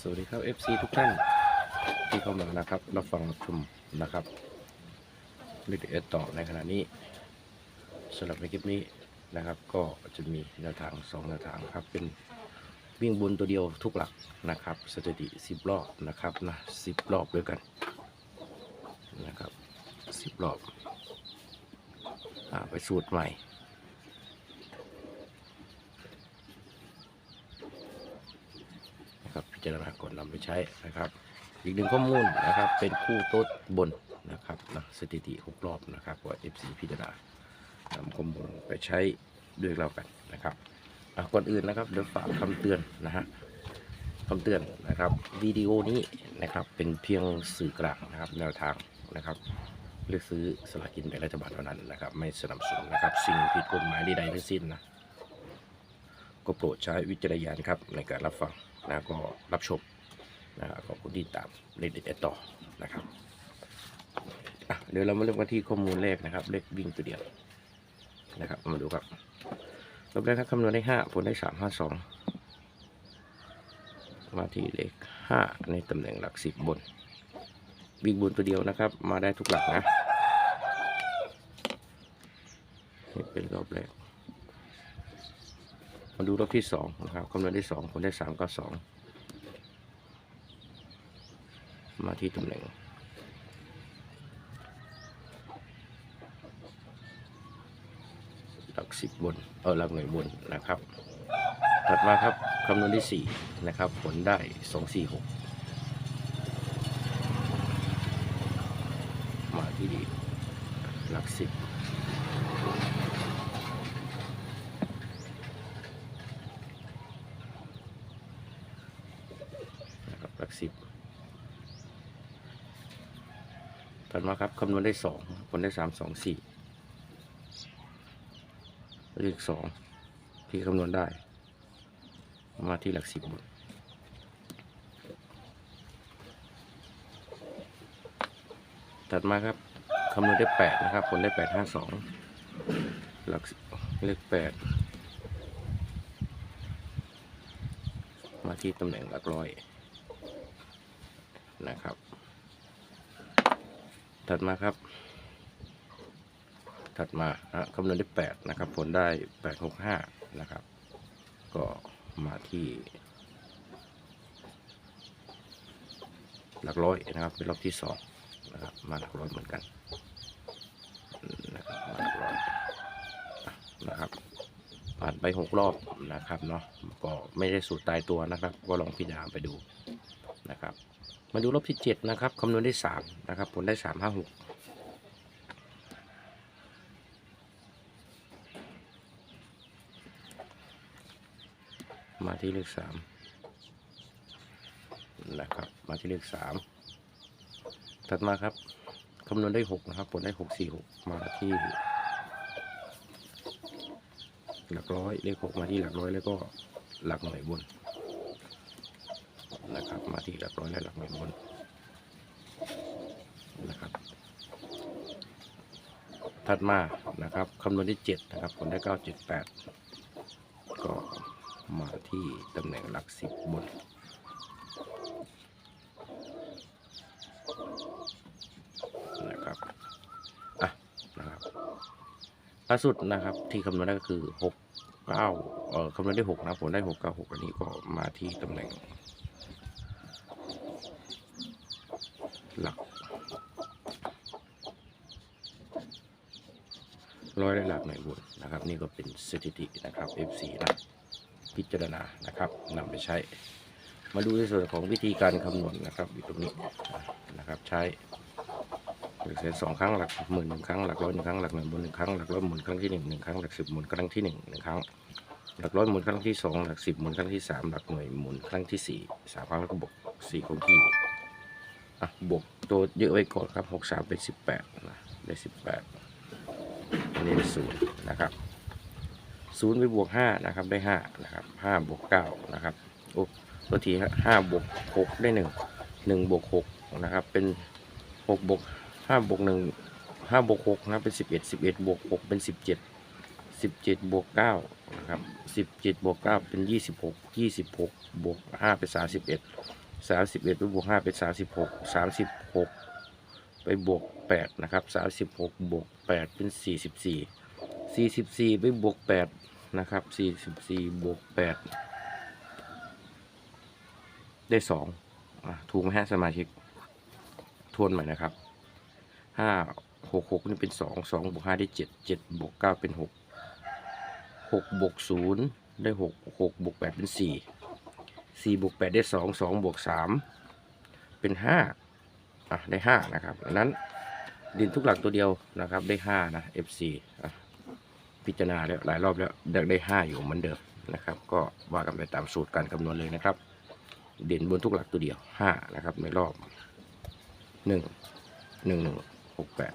สวัสดีครับ FC ทุกท่านที่เข้ามานะครับรับฟังรับชมนะครับวิดีโอต่อในขณะนี้สำหรับในคลิปนี้นะครับ ก็จะมีแนวทางสองแนวทางครับเป็นวิ่งบนตัวเดียวทุกหลักนะครับสถิติ10 รอบนะครับนะ10 รอบด้วยกันนะครับ 10 รอบอไปสูตรใหม่ นะครับ พิจารณาก่อนนำไปใช้นะครับ อีกหนึ่งข้อมูลนะครับ เป็นคู่โต๊ดบนนะครับนะสถิติหกรอบนะครับว่า FC พิจารณานำข้อมูลไปใช้ด้วยเรากันนะครับก่อนอื่นนะครับเดี๋ยวฝากคำเตือนนะฮะคำเตือนนะครับวิดีโอนี้นะครับเป็นเพียงสื่อกลางนะครับแนวทางนะครับเลือกซื้อสลากกินแบ่งรัฐบาลเท่านั้นนะครับ ไม่สนับสนุนนะครับ สิ่งผิดกฎหมายใดๆทั้งสิ้นนะก็โปรดใช้วิจารณญาณครับในการรับฟัง นะก็รับชมนะขอบคุณที่ตามเด็ดต่อนะครับเดี๋ยวเรามาเริ่มกันที่ข้อมูลแรกนะครับ เลขวิ่งตัวเดียวนะครับ มาดูครับรอบแรกครับคำนวณได้ห้าผลได้สามห้าสองมาที่เลขห้าในตำแหน่งหลักสิบบนวิ่งบนตัวเดียวนะครับ มาได้ทุกหลักนะนี่เป็นรอบแรก มาดูรอบที่สองนะครับคำนวณได้สองผลได้สามก็สองมาที่ตำแหน่งหลักสิบบนเออหลักหน่วยบนนะครับ ถัดมาครับคำนวณที่สี่นะครับ ผลได้สองสี่หกมาที่หลักสิบ นะครับหลัก สิบถัดมาครับคำนวณได้สองผลได้สามสองสี่เลขสองที่คำนวณได้ มาที่หลักสิบบนถัดมาครับคำนวณได้แปดนะครับ ผลได้แปดห้าสองหลักเลขแปดมาที่ตำแหน่งหลักร้อย นะครับ ถัดมาครับ ถัดมาคำนวณได้แปดนะครับ ผลได้แปดหกห้านะครับ ก็มาที่ หลักร้อยนะครับ เป็นรอบที่สองนะครับ มาหลักร้อยเหมือนกันนะครับมาหลักร้อยนะครับผ่านไปหกรอบนะครับเนาะก็ไม่ได้สูตรตายตัวนะครับ ก็ลองพิจารณาไปดูนะครับ มาดูรอบที่เจ็ดนะครับคำนวณได้สามนะครับผลได้สามห้าหกมาที่เลขสามนะครับมาที่เลขสามถัดมาครับคำนวณได้หกนะครับผลได้หกสี่หกมาที่หลักร้อยเลขหกมาที่หลักร้อยแล้วก็หลักหน่วยบน นะครับ มาที่หลักร้อยและหลักหน่วยบนนะครับ ถัดมานะครับคำนวณที่เจ็ดนะครับ ผลได้เก้าเจ็ดแปดก็มาที่ตำแหน่งหลักสิบบนนะครับอะนะครับล่าสุดนะครับที่คำนวณได้ก็คือหกเก้าเอ่อคำนวณได้หกนะผลได้หกเก้าหกอันนี้ก็มาที่ตำแหน่ง หลัก ร้อยและหลักหน่วยบุญนะครับ นี่ก็เป็นสถิตินะครับ F4 นะพิจารณานะครับนำไปใช้ มาดูในส่วนของวิธีการคำนวณนะครับอยู่ตรงนี้นะครับใช้หลักแสนสองครั้งหลักหมื่นหนึ่งครั้งหลักร้อยหนึ่งครั้งหลักหน่วยหนึ่งครั้งหลักร้อยหมุนครั้งที่หนึ่งหนึ่งครั้งหลักสิบหมุนครั้งที่หนึ่งหนึ่งครั้งหลักร้อยหมุนครั้งที่สองหลักสิบหมุนครั้งที่สามหลักหน่วยหมุนครั้งที่สี่สามครั้งแล้วก็บวกสี่คงที่ อะบวกตัวเยอะไว้ก่อนครับหกสามเป็นสิบแปดนะได้สิบแปดอันนี้ศูนย์นะครับศูนย์ไปบวกห้านะครับได้ห้านะครับห้าบวกเก้านะครับโอ้ตัวทีห้าบวกหกได้หนึ่งหนึ่งบวกหกนะครับเป็นหกบวกห้าบวกหนึ่งห้าบวกหกนะเป็นสิบเอ็ดสิบเอ็ดบวกหกเป็นสิบเจ็ดสิบเจ็ดบวกเก้านะครับสิบเจ็ดบวกเก้าเป็นยี่สิบหกยี่สิบหกบวกห้าเป็นสามสิบเอ็ด สามสิบเอ็ดไปบวกห้าเป็นสามสิบหกสามสิบหกไปบวกแปดนะครับสามสิบหกบวกแปดเป็นสี่สิบสี่สี่สิบสี่ไปบวกแปดนะครับสี่สิบสี่บวกแปดได้สองถูกไหมฮะสมาชิก ทวนใหม่นะครับห้าหกหกนี่เป็นสองสองบวกห้าได้เจ็ดเจ็ดบวกเก้าเป็นหกหกบวกศูนย์ได้หกหกบวกแปดเป็นสี่ สี่บวกแปดได้สองสองบวกสามเป็นห้าอะได้ห้านะครับอันนั้นดินทุกหลักตัวเดียวนะครับได้ห้านะ FC อะพิจารณาแล้วหลายรอบแล้วได้ได้ห้าอยู่เหมือนเดิมนะครับ ก็ว่ากันไปตามสูตรการคำนวณเลยนะครับ เด่นบนทุกหลักตัวเดียวห้านะครับในรอบหนึ่งหนึ่งหนึ่งหกแปด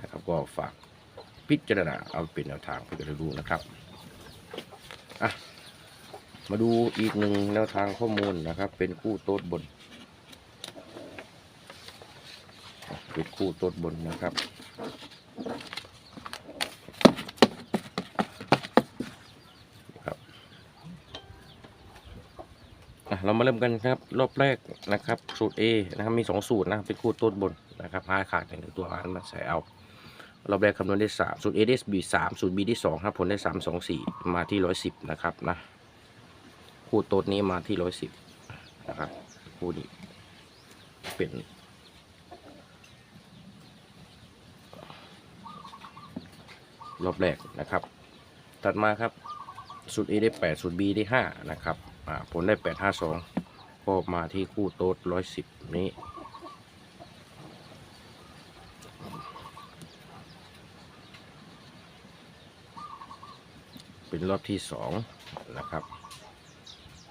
นะครับก็ฝากพิจารณาเอาเป็นแนวทางเพื่อจะรู้นะครับ มาดูอีกหนึ่งแนวทางข้อมูลนะครับ เป็นคู่โต๊ดบน เป็นคู่โต๊ดบนนะครับ ครับเรามาเริ่มกันครับ รอบแรกนะครับ สูตร A นะครับมีสองสูตรนะเป็นคู่โต๊ดบนนะครับหาขาดหนึ่งตัวอันมาใส่เอารอบแรกคำนวณได้สามสูตร A ได้ B สามสูตร B ได้สองครับผลได้สามสองสี่มาที่ร้อยสิบนะครับนะ คู่โต๊ดนี้มาที่ร้อยสิบนะครับคู่นี้เป็นรอบแรกนะครับ ตัดมาครับสูตร A ได้แปดสูตร B ได้ห้านะครับผลได้แปดห้าสองก็มาที่คู่โต๊ดร้อยสิบนี้ เป็นรอบที่สองนะครับ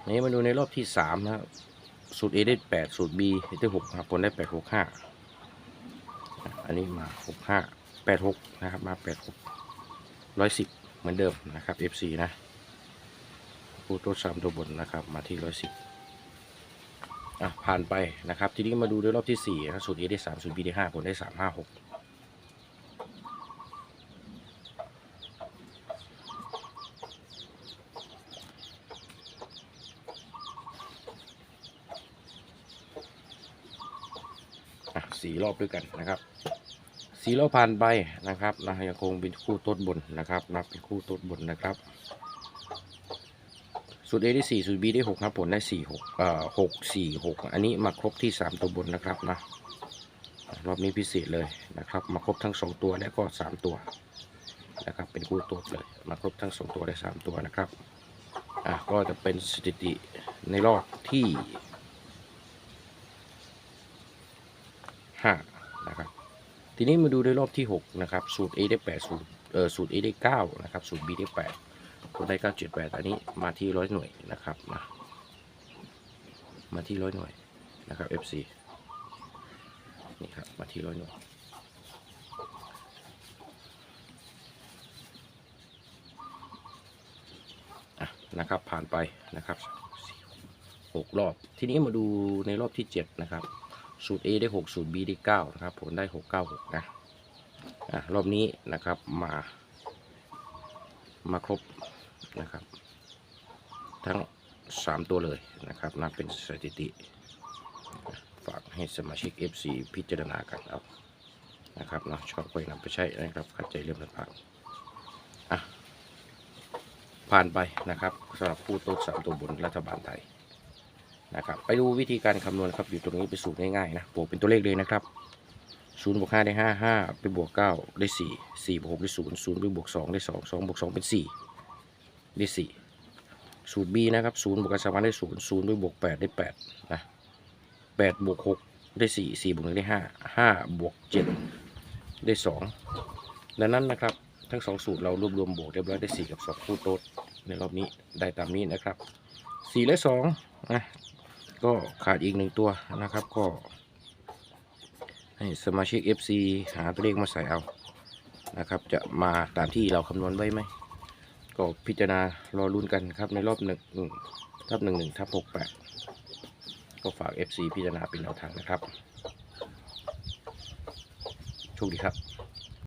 นี้มาดูในรอบที่สามนะครับสูตร A ได้แปดสูตร B ได้หกครับผลได้แปดหกห้าอันนี้มาหกห้าแปดหกนะครับ มาแปดหกร้อยสิบเหมือนเดิมนะครับ FC นะผู้ตัวสามตัวบนนะครับ มาที่ร้อยสิบอะผ่านไปนะครับ ทีนี้มาดูในรอบที่สี่นะสูตร A ได้สามสูตร B ได้ห้าผลได้สามห้าหก สี่รอบด้วยกันนะครับสี่รอบผ่านไปนะครับนะยังคงเป็นคู่ต้นบนนะครับ นับเป็นคู่ต้นบนนะครับสูตร A ได้สี่สูตร B ได้หกครับผลได้สี่หกเอ่อหกสี่หกอันนี้มาครบที่สามตัวบนนะครับนะรอบนี้พิเศษเลยนะครับ มาครบทั้งสองตัวและก็สามตัวนะครับเป็นคู่ตัวเลยมาครบทั้งสองตัวและสามตัวนะครับอะก็จะเป็นสถิติในรอบที่ ห้านะครับทีนี้มาดูในรอบที่หกนะครับ สูตร A ได้แปดสูตรเออสูตร A ได้เก้านะครับ สูตร B ได้แปดคนได้เก้าเจ็ดแปดอันนี้มาที่ร้อยหน่วยนะครับนะมาที่ร้อยหน่วยนะครับ FC นี่ครับมาที่ร้อยหน่วยนะครับผ่านไปนะครับหกรอบ ทีนี้มาดูในรอบที่เจ็ดนะครับ สูตร A ได้6สูตร B ได้9นะครับผลได้ 6 9 6 นะอะรอบนี้นะครับมา มาครบนะครับ ทั้ง 3 ตัวเลยนะครับนับเป็นสถิติ ฝากให้สมาชิก FC พิจารณากันเอานะครับเนาะชอบก็นำไปใช้นะครับข้าใจเรื่องต่างๆอะผ่านไปนะครับสำหรับผู้โต๊ะสามตัวบนรัฐบาลไทย นะครับไปดูวิธีการคำนวณครับอยู่ตรงนี้เป็นสูตรง่ายๆนะบวกเป็นตัวเลขเลยนะครับศูนย์บวกห้าได้ห้าห้าไปบวกเก้าได้สี่สี่บวกหกได้ศูนศูนย์ไปบวกสองได้สองสองบวกสองเป็นสี่ได้สี่สูตร B นะครับศูนย์บวกกับสามพันได้ศูนย์ศูนย์ไปบวกแปดได้แปดนะแปดบวกหกได้สี่สี่บวก1ได้ห้าห้าบวกเจ็ดได้สองดังนั้นนะครับ ทั้งสองสูตรเรารวบรวมบวกเรียบร้อยได้สี่กับสองคู่โต๊ดในรอบนี้ได้ตามนี้นะครับสี่และสองนะ ก็ขาดอีกหนึ่งตัวนะครับก็ ให้สมาชิก FC หาตัวเลขมาใส่เอานะครับ จะมาตามที่เราคำนวณไว้ไหม ก็พิจารณารอลุ้นกันครับในรอบหนึ่งทับหนึ่งหนึ่งทับหกแปดก็ฝาก FC พิจารณาเป็นแนวทางนะครับโชคดีครับ